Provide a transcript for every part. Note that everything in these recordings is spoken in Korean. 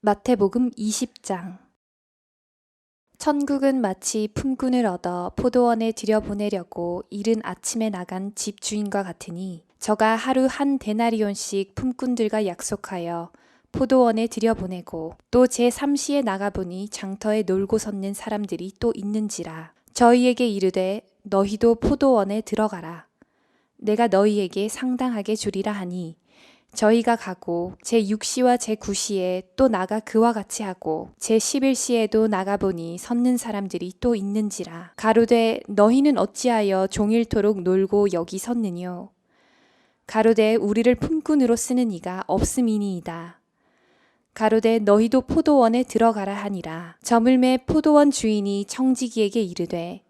마태복음 20장. 천국은 마치 품꾼을 얻어 포도원에 들여보내려고 이른 아침에 나간 집 주인과 같으니 저가 하루 한 데나리온씩 품꾼들과 약속하여 포도원에 들여보내고 또 제3시에 나가보니 장터에 놀고 섰는 사람들이 또 있는지라 저희에게 이르되 너희도 포도원에 들어가라. 내가 너희에게 상당하게 주리라 하니 저희가 가고 제 6시와 제 9시에 또 나가 그와 같이 하고 제 11시에도 나가보니 섰는 사람들이 또 있는지라. 가로되 너희는 어찌하여 종일토록 놀고 여기 섰느뇨? 가로되 우리를 품꾼으로 쓰는 이가 없음이니이다. 가로되 너희도 포도원에 들어가라 하니라. 저물매 포도원 주인이 청지기에게 이르되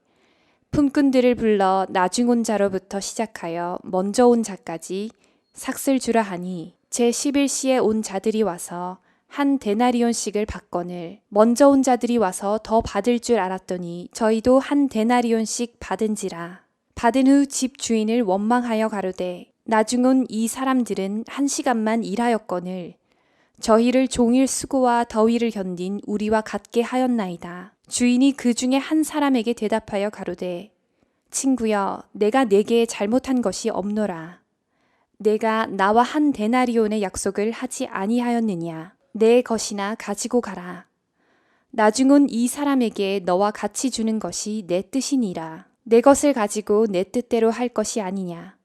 품꾼들을 불러 나중 온 자로부터 시작하여 먼저 온 자까지 삭슬 주라 하니 제 11시에 온 자들이 와서 한 데나리온씩을 받거늘 먼저 온 자들이 와서 더 받을 줄 알았더니 저희도 한 데나리온씩 받은지라 받은 후 집 주인을 원망하여 가로되 나중 온이 사람들은 한 시간만 일하였거늘 저희를 종일 수고와 더위를 견딘 우리와 같게 하였나이다. 주인이 그 중에 한 사람에게 대답하여 가로되 친구여 내가 내게 잘못한 것이 없노라. 내가 나와 한 데나리온의 약속을 하지 아니하였느냐? 내 것이나 가지고 가라. 나중 온이 사람에게 너와 같이 주는 것이 내 뜻이니라. 내 것을 가지고 내 뜻대로 할 것이 아니냐?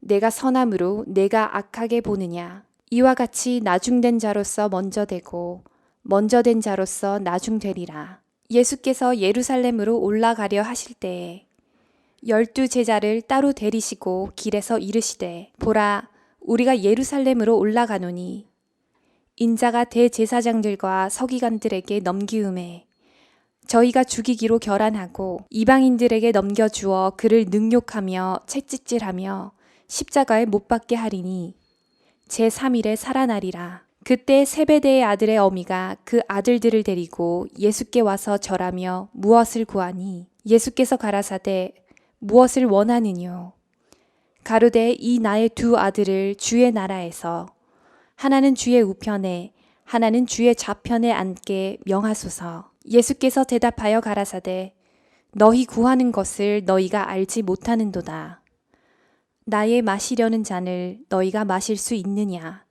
내가 선함으로 내가 악하게 보느냐? 이와 같이 나중된 자로서 먼저 되고 먼저 된 자로서 나중되리라. 예수께서 예루살렘으로 올라가려 하실 때에 열두 제자를 따로 데리시고 길에서 이르시되 보라 우리가 예루살렘으로 올라가노니 인자가 대제사장들과 서기관들에게 넘기음에 저희가 죽이기로 결안하고 이방인들에게 넘겨 주어 그를 능욕하며 채찍질하며 십자가에 못 박게 하리니 제 3일에 살아나리라. 그때 세베대의 아들의 어미가 그 아들들을 데리고 예수께 와서 절하며 무엇을 구하니 예수께서 가라사대 무엇을 원하느뇨? 가로되 이 나의 두 아들을 주의 나라에서 하나는 주의 우편에 하나는 주의 좌편에 앉게 명하소서. 예수께서 대답하여 가라사대 너희 구하는 것을 너희가 알지 못하는도다. 나의 마시려는 잔을 너희가 마실 수 있느냐?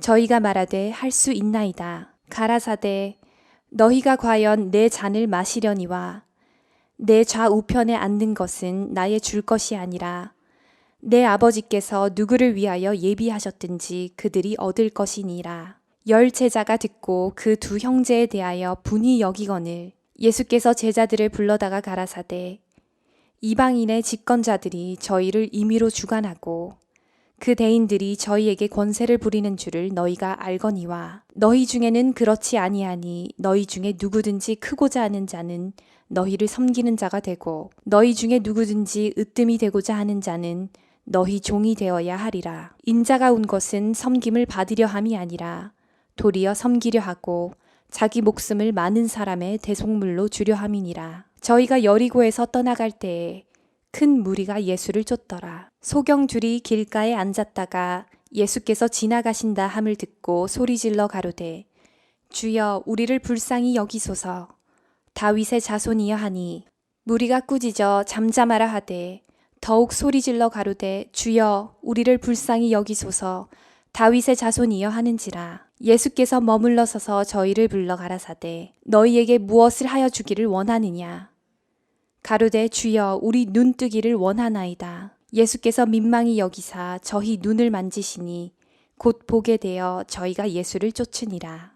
저희가 말하되 할 수 있나이다. 가라사대 너희가 과연 내 잔을 마시려니와 내 좌우편에 앉는 것은 나의 줄 것이 아니라 내 아버지께서 누구를 위하여 예비하셨든지 그들이 얻을 것이니라. 열 제자가 듣고 그 두 형제에 대하여 분이 여기거늘 예수께서 제자들을 불러다가 가라사대 이방인의 집권자들이 저희를 임의로 주관하고 그 대인들이 저희에게 권세를 부리는 줄을 너희가 알거니와 너희 중에는 그렇지 아니하니 너희 중에 누구든지 크고자 하는 자는 너희를 섬기는 자가 되고 너희 중에 누구든지 으뜸이 되고자 하는 자는 너희 종이 되어야 하리라. 인자가 온 것은 섬김을 받으려 함이 아니라 도리어 섬기려 하고 자기 목숨을 많은 사람의 대속물로 주려 함이니라. 저희가 여리고에서 떠나갈 때에 큰 무리가 예수를 쫓더라. 소경줄이 길가에 앉았다가 예수께서 지나가신다 함을 듣고 소리질러 가로되 주여 우리를 불쌍히 여기소서. 다윗의 자손이여 하니 무리가 꾸짖어 잠잠하라 하되 더욱 소리질러 가로되 주여 우리를 불쌍히 여기소서. 다윗의 자손이여 하는지라. 예수께서 머물러 서서 저희를 불러 가라사대 너희에게 무엇을 하여 주기를 원하느냐 가로되 주여 우리 눈 뜨기를 원하나이다. 예수께서 민망히 여기사 저희 눈을 만지시니 곧 보게 되어 저희가 예수를 쫓으니라.